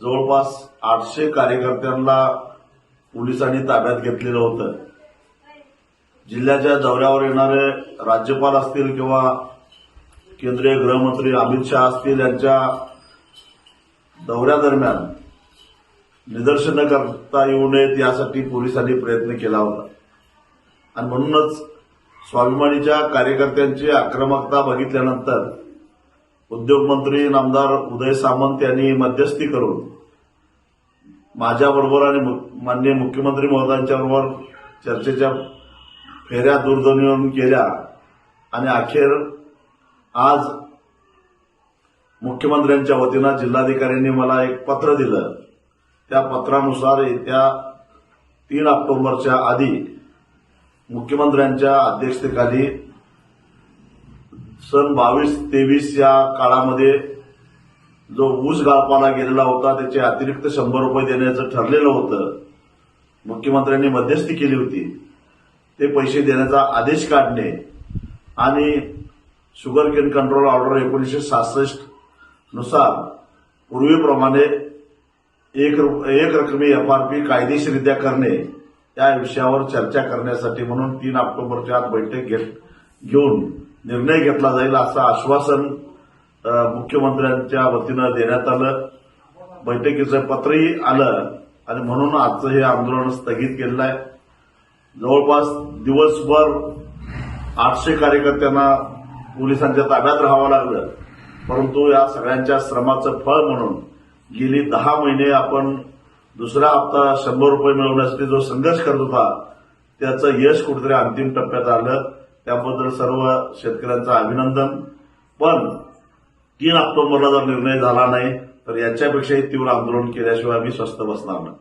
जवळपास आठशे कार्यकर्त्यांना पोलिसांनी ताब्यात घेतलेलं होतं. जिल्ह्याच्या दौऱ्यावर येणारे राज्यपाल असतील किंवा केंद्रीय गृहमंत्री अमित शहा असतील यांच्या दौऱ्यादरम्यान निदर्शनं करता येऊ नयेत यासाठी पोलिसांनी प्रयत्न केला होता. आणि म्हणूनच स्वाभिमानीच्या कार्यकर्त्यांची आक्रमकता बघितल्यानंतर उद्योगमंत्री नामदार उदय सामंत यांनी मध्यस्थी करून माझ्याबरोबर आणि मु- माननीय मुख्यमंत्री महोदयांच्या बरोबर चर्चेच्या फेऱ्या दूरध्वनीवरून केल्या. आणि अखेर आज मुख्यमंत्र्यांच्या वतीनं जिल्हाधिकाऱ्यांनी मला एक पत्र दिलं. त्या पत्रानुसार येत्या तीन ऑक्टोबरच्या आधी मुख्यमंत्र्यांच्या अध्यक्षतेखाली सन बावीस तेवीस या काळामध्ये जो ऊस गाळपाला गेलेला होता त्याचे अतिरिक्त शंभर रुपये देण्याचं ठरलेलं होतं. मुख्यमंत्र्यांनी मध्यस्थी केली होती. ते पैसे देण्याचा आदेश काढणे आणि शुगर केन कंट्रोल ऑर्डर एकोणीसशे सहासष्टनुसार पूर्वीप्रमाणे एक रु- एक रकमी एफआरपी कायदेशीररित्या करणे या विषयावर चर्चा करण्यासाठी म्हणून तीन ऑक्टोबरच्या आत बैठक घेऊन निर्णय घेतला जाईल असं आश्वासन मुख्यमंत्र्यांच्या वतीनं देण्यात आलं. बैठकीचं पत्रही आलं आणि म्हणून आजचं हे आंदोलन स्थगित केलेलं आहे. जवळपास दिवसभर आठशे कार्यकर्त्यांना पोलिसांच्या ताब्यात राहावं लागलं. परंतु या सगळ्यांच्या श्रमाचं फळ म्हणून गेली दहा महिने आपण दुसरा हप्ता शंभर रुपये मिळवण्यासाठी जो संघर्ष करत होता त्याचं यश कुठेतरी अंतिम टप्प्यात आलं. त्याबद्दल सर्व शेतकऱ्यांचं अभिनंदन. पण तीन ऑक्टोबरला जर निर्णय झाला नाही तर याच्यापेक्षाही तीव्र आंदोलन केल्याशिवाय आम्ही स्वस्थ बसणार नाही.